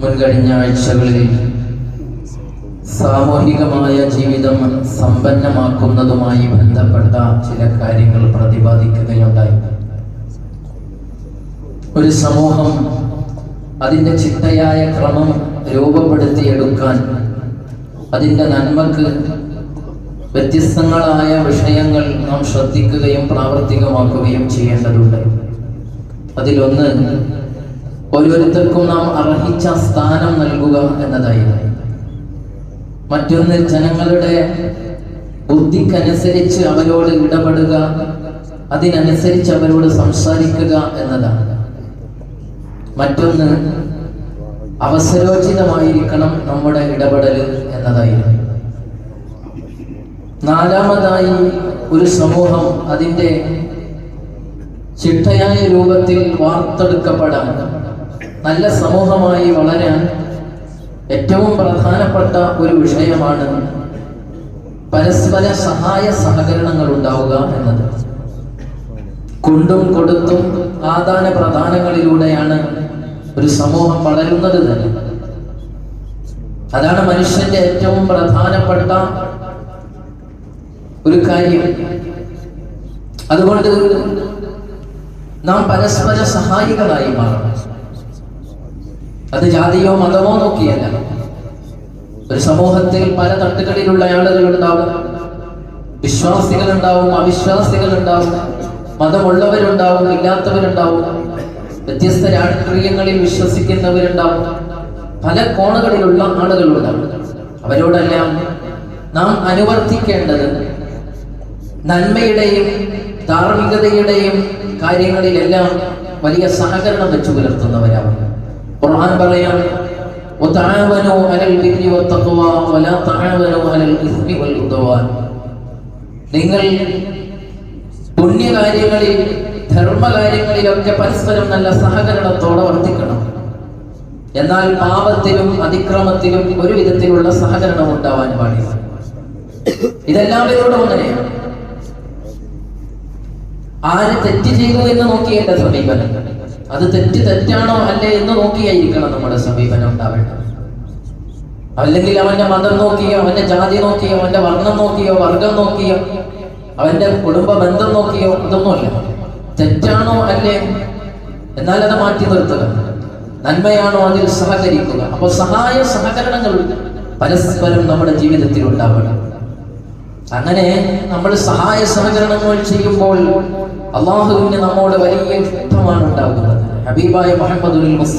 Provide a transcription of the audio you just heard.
മുൻകഴിഞ്ഞ ആഴ്ചകളിൽ സാമൂഹികമായ ജീവിതം സമ്പന്നമാക്കുന്നതുമായി ബന്ധപ്പെട്ട ചില കാര്യങ്ങൾ പ്രതിപാദിക്കുകയുണ്ടായി. ഒരു സമൂഹം അതിന്റെ ചിട്ടയായ ക്രമം രൂപപ്പെടുത്തിയെടുക്കാൻ അതിന്റെ നന്മക്ക് വ്യത്യസ്തങ്ങളായ വിഷയങ്ങൾ നാം ശ്രദ്ധിക്കുകയും പ്രാവർത്തികമാക്കുകയും ചെയ്യേണ്ടതുണ്ട്. അതിലൊന്ന് ഓരോരുത്തർക്കും നാം അർഹിച്ച സ്ഥാനം നൽകുക എന്നതായിരുന്നു. മറ്റൊന്ന് ജനങ്ങളുടെ ബുദ്ധിക്കനുസരിച്ച് അവരോട് ഇടപെടുക അതിനനുസരിച്ച് അവരോട് സംസാരിക്കുക എന്നതാണ്. മറ്റൊന്ന് അവസരോചിതമായിരിക്കണം നമ്മുടെ ഇടപെടൽ എന്നതായിരുന്നു. നാലാമതായി ഒരു സമൂഹം അതിന്റെ ചിട്ടയായ രൂപത്തിൽ വാർത്തെടുക്കപ്പെടാൻ നല്ല സമൂഹമായി വളരാൻ ഏറ്റവും പ്രധാനപ്പെട്ട ഒരു വിഷയമാണ് പരസ്പര സഹായ സഹകരണങ്ങൾ ഉണ്ടാവുക എന്നത്. കൊണ്ടും കൊടുത്തും ആദാന പ്രധാനങ്ങളിലൂടെയാണ് ഒരു സമൂഹം വളരുന്നത് തന്നെ. അതാണ് മനുഷ്യന്റെ ഏറ്റവും പ്രധാനപ്പെട്ട ഒരു കാര്യം. അതുകൊണ്ട് നാം പരസ്പര സഹായികളായി മാറണം. അത് ജാതിയോ മതമോ നോക്കിയല്ല. ഒരു സമൂഹത്തിൽ പല തട്ടുകളിലുള്ള ആളുകൾ ഉണ്ടാവും വിശ്വാസികൾ ഉണ്ടാവും അവിശ്വാസികൾ ഉണ്ടാവും മതമുള്ളവരുണ്ടാവും ഇല്ലാത്തവരുണ്ടാവും വ്യത്യസ്ത രാഷ്ട്രീയങ്ങളിൽ വിശ്വസിക്കുന്നവരുണ്ടാവും. പല കോണുകളിലുള്ള ആളുകളുണ്ടാവും. അവരോടെല്ലാം നാം അനുവർത്തിക്കേണ്ടത് നന്മയുടെയും ധാർമ്മികതയുടെയും കാര്യങ്ങളിലെല്ലാം വലിയ സഹകരണം വെച്ചു പുലർത്തുന്നവരാണ് ഖുർആൻ പറയാം وتعاونوا على البر والتقوى ولا تعاونوا على الاثم والعدوان നിങ്ങൾ പുണ്യകാര്യങ്ങളിൽ ധർമ്മകാര്യങ്ങളിലൊക്കെ പരസ്പരം നല്ല സഹകരണത്തോടെ വർത്തിക്കണം എന്നാൽ പാപത്തിലും അതിക്രമത്തിലും ഒരു വിധത്തിലുള്ള സഹകരണം ഉണ്ടാവാൻ പാടില്ല ഇതെല്ലാവരോടും അങ്ങനെയാണ് ആര് തെറ്റ് ചെയ്തു എന്ന് നോക്കിയല്ല സമീപനം അത് തെറ്റ് തെറ്റാണോ അല്ലേ എന്ന് നോക്കിയായിരിക്കണം നമ്മുടെ സമീപനം ഉണ്ടാവേണ്ടത്. അല്ലെങ്കിൽ അവന്റെ മതം നോക്കിയോ അവന്റെ ജാതി നോക്കിയോ അവന്റെ വർണം നോക്കിയോ വർഗം നോക്കിയോ അവന്റെ കുടുംബ ബന്ധം നോക്കിയോ ഇതൊന്നുമല്ല തെറ്റാണോ അല്ലേ? എന്നാൽ അത് മാറ്റി നിർത്തുക. നന്മയാണോ അതിൽ സഹകരിക്കുക. അപ്പോൾ സഹായ സഹകരണങ്ങൾ പരസ്പരം നമ്മുടെ ജീവിതത്തിൽ ഉണ്ടാവണം. അങ്ങനെ നമ്മൾ സഹായ സഹകരണങ്ങൾ ചെയ്യുമ്പോൾ അള്ളാഹുവിന് നമ്മോട് വലിയ ഇഷ്ടമാണ് ഉണ്ടാകുന്നത്. ഹബീബായ മുഹമ്മദുൽ മുസ്തഫ